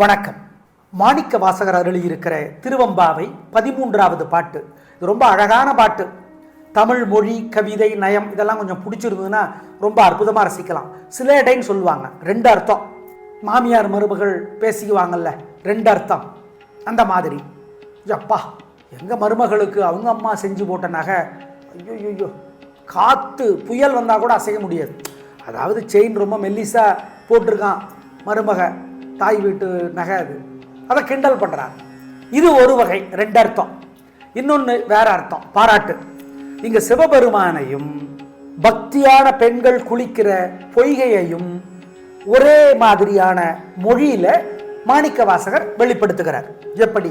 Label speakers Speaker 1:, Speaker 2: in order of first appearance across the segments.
Speaker 1: வணக்கம். மாணிக்க வாசகர் அருளியிருக்கிற திருவம்பாவை பதிமூன்றாவது பாட்டு. இது ரொம்ப அழகான பாட்டு. தமிழ் மொழி கவிதை நயம் இதெல்லாம் கொஞ்சம் பிடிச்சிருந்ததுன்னா ரொம்ப அற்புதமாக ரசிக்கலாம். சில இடைன்னு சொல்லுவாங்க. ரெண்டு அர்த்தம். மாமியார் மருமகள் பேசிக்குவாங்கல்ல. ரெண்டு அர்த்தம். அந்த மாதிரி. அப்பா எங்கள் மருமகளுக்கு அவங்க அம்மா செஞ்சு போட்ட நகை. ஐயோ ஐயோ காற்று புயல் வந்தால் கூட அசைய முடியாது. அதாவது செயின் ரொம்ப மெல்லிசாக போட்டிருக்கான் மருமக. தாய் வீட்டு நகை அது. அதை கிண்டல் பண்ணுறாங்க இது ஒரு வகை ரெண்டு அர்த்தம். இன்னொன்று வேற அர்த்தம் பாராட்டு. இங்கே சிவபெருமானையும் பக்தியான பெண்கள் குளிக்கிற பொய்கையையும் ஒரே மாதிரியான மொழியில் மாணிக்க வாசகர் வெளிப்படுத்துகிறார். எப்படி?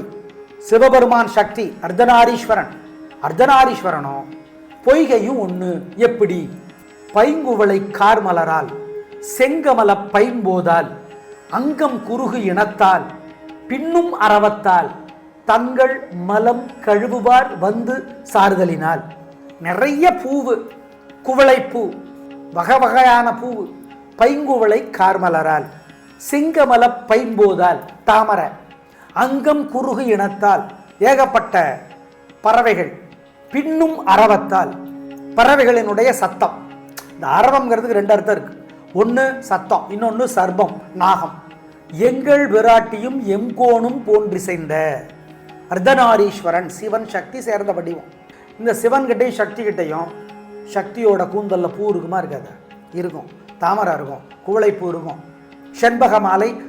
Speaker 1: சிவபெருமான் சக்தி அர்த்தநாரீஸ்வரன். அர்த்தநாரீஸ்வரனோ பொய்கையும் ஒன்று எப்படி? பைங்குவளை கார்மலரால் செங்கமல பைம்போதால் அங்கம் குறுகு இனத்தால் பின்னும் அறவத்தால் தங்கள் மலம் கழுவுவார் வந்து சாறுதலினால். நிறைய பூவு குவளைப்பூ வகை வகையான பூவு பைங்குவளை கார்மலரால் சிங்கமல பைம்போதால் தாமரை. அங்கம் குறுகு இனத்தால் ஏகப்பட்ட பறவைகள் பின்னும் அரவத்தால் பறவைகளினுடைய சத்தம். இந்த அரவங்கிறதுக்கு ரெண்டு அர்த்தம் இருக்கு. ஒன்று சத்தம் இன்னொன்று சர்பம் நாகம். எங்கள் விராட்டியும் எம்கோணும் போன்றிசைந்த அர்த்தநாரீஸ்வரன் சிவன் சக்தி சேர்ந்த வடிவம். இந்த சிவன்கிட்டையும் சக்தி கிட்டையும் சக்தியோட கூந்தலில் பூ இருக்குமா இருக்காது. இருக்கும். தாமரை இருக்கும். குவளைப்பூ இருக்கும். செண்பக மாலை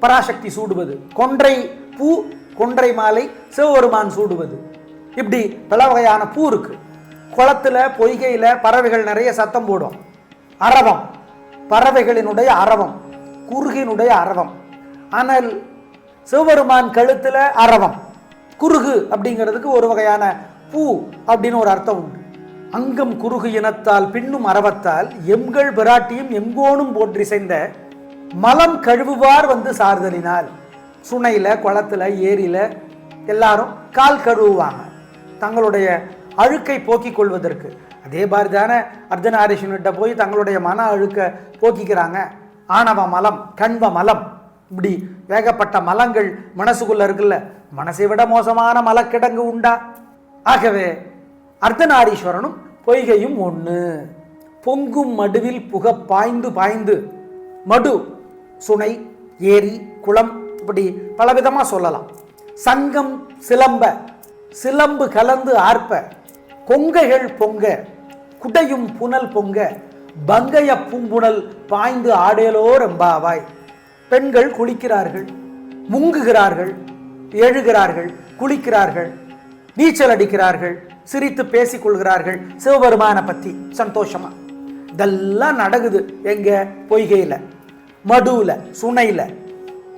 Speaker 1: பராசக்தி சூடுவது. கொன்றை பூ கொன்றை மாலை சிவபெருமான் சூடுவது. இப்படி பல வகையான பூ இருக்கு. குளத்துல பொய்கையில் பறவைகள் நிறைய சத்தம் போடும். அரவம். பறவைகளினுடைய அரவம். குறுகினுடைய அரவம். ஆனால் சிவபெருமான் கழுத்தில் அரவம் குறுகு அப்படிங்கிறதுக்கு ஒரு வகையான பூ அப்படின்னு ஒரு அர்த்தம் உண்டு. அங்கம் குறுகு இனத்தால் பின்னும் அரவத்தால் எம்கள் பிராட்டியும் எங்கோனும் போற்றிசைந்த மலம் கழுவுவார் வந்து சார்தலினால். சுனையில் குளத்தில் ஏரியில் எல்லாரும் கால் கழுவுவாங்க. தங்களுடைய அழுக்கை போக்கிக் கொள்வதற்கு. அதே மாதிரி தானே அர்த்தநாரீஸ்வரன்கிட்ட போய் தங்களுடைய மன அழுக்கை போக்கிக்கிறாங்க. ஆணவ மலம் கண்வ மலம். இப்படி ஏகப்பட்ட மலங்கள் மனசுக்குள்ள இருக்குல்ல? மனசை விட மோசமான மலக்கிடங்கு உண்டா? ஆகவே அர்த்தநாரீஸ்வரனும் பொய்கையும் ஒன்று பொங்கும் மடுவில் புக பாய்ந்து பாய்ந்து மடு சுனை ஏரி குளம் இப்படி பலவிதமாக சொல்லலாம். சங்கம் சிலம்ப சிலம்பு கலந்து ஆர்ப்ப கொங்கைகள் பொங்க குடையும் புனல் பொங்க பங்கைய பூம்புணல் பாய்ந்து ஆடேலோ ரெம்பாவாய். பெண்கள் குளிக்கிறார்கள் முங்குகிறார்கள் எழுகிறார்கள் குளிக்கிறார்கள் நீச்சல் அடிக்கிறார்கள் சிரித்து பேசிக் கொள்கிறார்கள் சிவபெருமானை பத்தி சந்தோஷமா. இதெல்லாம் நடக்குது எங்க பொய்கையில மடுவுல சுனையில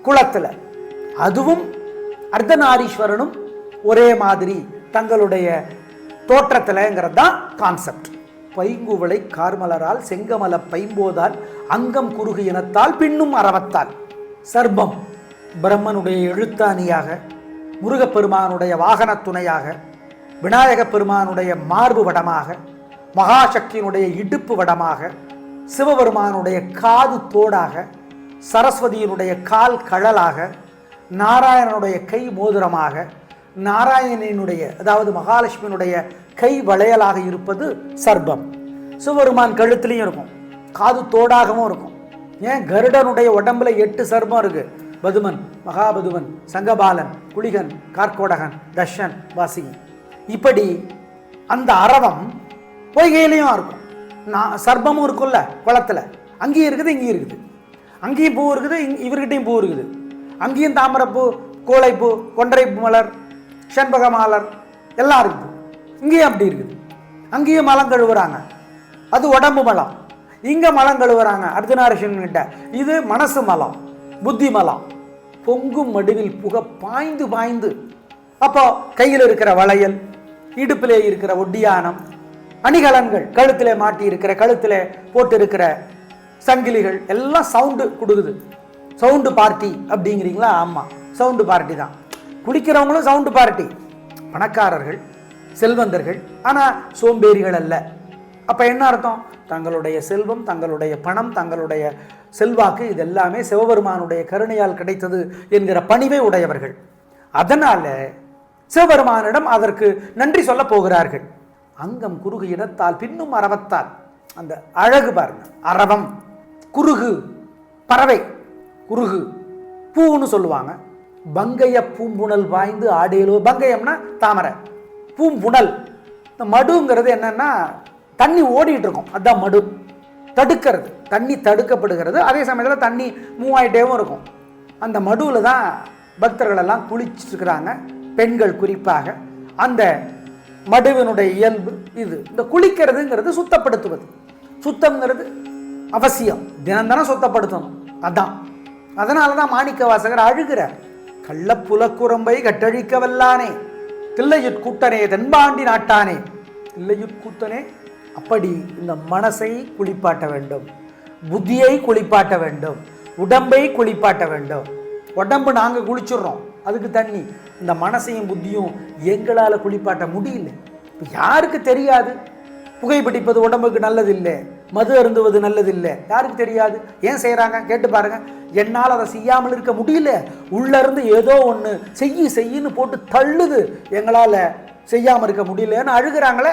Speaker 1: குளத்துல. அதுவும் அர்த்தநாரீஸ்வரனும் ஒரே மாதிரி தங்களுடைய தோற்றத்தில்ங்கிறது தான் கான்செப்ட் பைங்குவளை கார்மலரால் செங்கமல பைம்போதால் அங்கம் குறுகு இனத்தால் பின்னும் அறவத்தால். சர்பம் பிரம்மனுடைய எழுத்தாணியாக முருகப்பெருமானுடைய வாகனத் துணையாக விநாயகப் பெருமானுடைய மார்பு வடமாக மகாசக்தியினுடைய இடுப்பு வடமாக சிவபெருமானுடைய காது தோடாக சரஸ்வதியினுடைய கால் கழலாக நாராயணனுடைய கை மோதிரமாக நாராயணனுடைய அதாவது மகாலட்சுமியினுடைய கை வளையலாக இருப்பது சர்பம். சிவபெருமான் கழுத்துலையும் இருக்கும். காது தோடாகவும் இருக்கும். ஏன்? கருடனுடைய உடம்புல எட்டு சர்பம் இருக்கு. பதுமன் மகாபதுமன் சங்கபாலன் குளிகன் கார்கோடகன் தஷன் வாசிகி. இப்படி அந்த அரவம் பொய்கையிலையும் இருக்கும். நான் சர்பமும் இருக்கும்ல குளத்தில். அங்கேயும் இருக்குது இங்கேயும் இருக்குது. அங்கேயும் பூ இருக்குது இங் இவர்கிட்டயும் பூ இருக்குது. அங்கேயும் தாமரைப்பூ கோழைப்பூ கொன்றைப்பூ மலர் செண்பக மாலர் எல்லாம் இருக்குது இங்கேயும் அப்படி இருக்குது. அங்கேயும் மலம் கழுவுறாங்க. அது உடம்பு மலம். இங்கே மலம் கழுவுறாங்க. அர்ஜுனாரிஷன் இது மனசு மலம். புத்தி மலம். பொங்கும் மடுவில் புக பாய்ந்து பாய்ந்து. அப்போ கையில் இருக்கிற வளையல் இடுப்பிலே இருக்கிற ஒட்டியானம் அணிகலன்கள் கழுத்திலே மாட்டி இருக்கிற கழுத்திலே போட்டு இருக்கிற சங்கிலிகள் எல்லாம் சவுண்டு கொடுக்குது. சவுண்டு பார்ட்டி அப்படிங்கிறீங்களா? ஆமாம் சவுண்டு பார்ட்டி தான். குடிக்கிறவங்களும் சவுண்டு பார்ட்டி பணக்காரர்கள் செல்வந்தர்கள் ஆனால் சோம்பேறிகள் அல்ல. அப்போ என்ன அர்த்தம்? தங்களுடைய செல்வம் தங்களுடைய பணம் தங்களுடைய செல்வாக்கு இது எல்லாமே சிவபெருமானுடைய கருணையால் கிடைத்தது என்கிற பணிவை உடையவர்கள். அதனால் சிவபெருமானிடம் அதற்கு நன்றி சொல்ல போகிறார்கள். அங்கம் குறுகு இனத்தால் பின்னும் அரவத்தால். அந்த அழகு பாருங்க. அரவம் குறுகு பறவை குறுகு பூன்னு சொல்லுவாங்க. பங்கைய பூம்புணல் வாய்ந்து ஆடேலோ பங்கயம்னா தாமரை. பூம்புணல். இந்த மடுங்கிறது என்னன்னா தண்ணி ஓடிட்டு இருக்கும் அதான் மடு. தடுக்கிறது. தண்ணி தடுக்கப்படுகிறது. அதே சமயத்தில் தண்ணி மூவ் ஆகிட்டேவும் இருக்கும். அந்த மடுவில் தான் பக்தர்கள் எல்லாம் குளிச்சுட்டு இருக்கிறாங்க பெண்கள் குறிப்பாக. அந்த மடுவினுடைய இயல்பு இது. இந்த குளிக்கிறதுங்கிறது சுத்தப்படுத்துவது. சுத்தம்ங்கிறது அவசியம். தினம் தினம் சுத்தப்படுத்தணும். அதான். அதனால தான் மாணிக்க வாசகர் அழுகிறார். கள்ளப்புலக்குரம்பை கட்டழிக்க வல்லானே தில்லையுட்கூட்டனே தென்பாண்டி நாட்டானே. தில்லையுட்கூட்டனே அப்படி இந்த மனசை குளிப்பாட்ட வேண்டும். புத்தியை குளிப்பாட்ட வேண்டும். உடம்பை குளிப்பாட்ட வேண்டும். உடம்பு நாங்கள் குளிச்சிடுறோம். அதுக்கு தண்ணி. இந்த மனசையும் புத்தியும் எங்களால் குளிப்பாட்ட முடியல. இப்போ யாருக்கு தெரியாது? புகைப்பிடிப்பது உடம்புக்கு நல்லதில்லை மது அருந்துவது நல்லதில்லை. யாருக்கு தெரியாது? ஏன் செய்கிறாங்க கேட்டு பாருங்க. என்னால் அதை செய்யாமல் இருக்க முடியல. உள்ளேருந்து ஏதோ ஒன்று செய்யி செய்யின்னு போட்டு தள்ளுது. எங்களால் செய்யாமல் இருக்க முடியலன்னு அழுகிறாங்களே.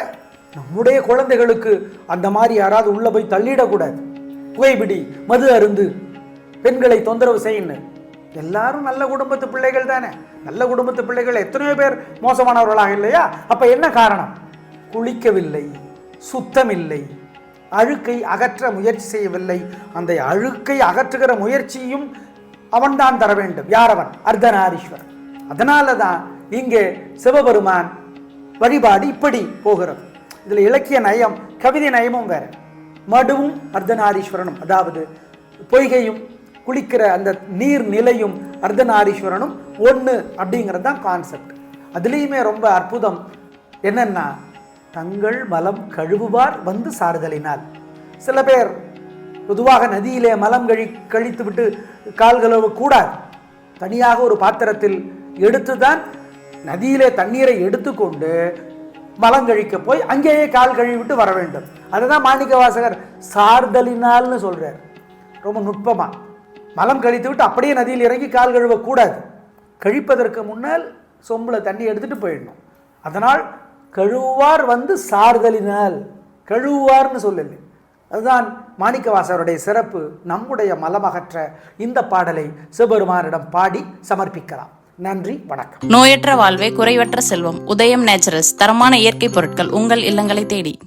Speaker 1: நம்முடைய குழந்தைகளுக்கு அந்த மாதிரி யாராவது உள்ள போய் தள்ளிடக்கூடாது. புகைப்பிடி மது அருந்து பெண்களை தொந்தரவு செய்யணும் எல்லாரும் நல்ல குடும்பத்து பிள்ளைகள் தானே. நல்ல குடும்பத்து பிள்ளைகள் எத்தனையோ பேர் மோசமானவர்களாக இல்லையா? அப்போ என்ன காரணம்? குளிக்கவில்லை. சுத்தமில்லை. அழுக்கை அகற்ற முயற்சி செய்யவில்லை. அந்த அழுக்கை அகற்றுகிற முயற்சியும் அவன்தான் தர வேண்டும். யார் அவன்? அர்த்தநாரீஸ்வரன் அதனால தான் இங்கே சிவபெருமான் வழிபாடு இப்படி போகிறது. இதில் இலக்கிய நயம் கவிதை நயமும் வேற. மடுவும் அர்த்தநாரீஸ்வரனும் அதாவது பொய்கையும் குளிக்கிற அந்த நீர் நிலையும் அர்த்தநாரீஸ்வரனும் ஒன்று அப்படிங்கிறது தான் கான்செப்ட் அதுலேயுமே ரொம்ப அற்புதம் என்னென்னா தங்கள் மலம் கழுவுவார் வந்து சாறுதலினால் சில பேர் பொதுவாக நதியிலே மலம் கழி கழித்து விட்டு கால் கழுவ கூடாது தனியாக ஒரு பாத்திரத்தில் எடுத்து தான் நதியிலே தண்ணீரை எடுத்துக்கொண்டு மலம் கழிக்க போய் அங்கேயே கால் கழுவி விட்டு வர வேண்டும். அதுதான் மாணிக்க வாசகர் சார்தலினால்னு சொல்றார். ரொம்ப நுட்பமா. மலம் கழித்து விட்டு அப்படியே நதியில் இறங்கி கால் கழுவக்கூடாது. கழிப்பதற்கு முன்னால் சொம்பில் தண்ணி எடுத்துட்டு போயிடணும். அதனால் கழுவுவார் வந்து சார்தலினால். கழுவுவார்னு சொல்லலை அதுதான் மாணிக்கவாசருடைய சிறப்பு. நம்முடைய மலமகற்ற இந்த பாடலை சிவபெருமானிடம் பாடி சமர்ப்பிக்கலாம். நன்றி வணக்கம்.
Speaker 2: நோயற்ற வாழ்வே குறைவற்ற செல்வம். உதயம் நேச்சுரல்ஸ் தரமான இயற்கை பொருட்கள் உங்கள் இல்லங்களை தேடி.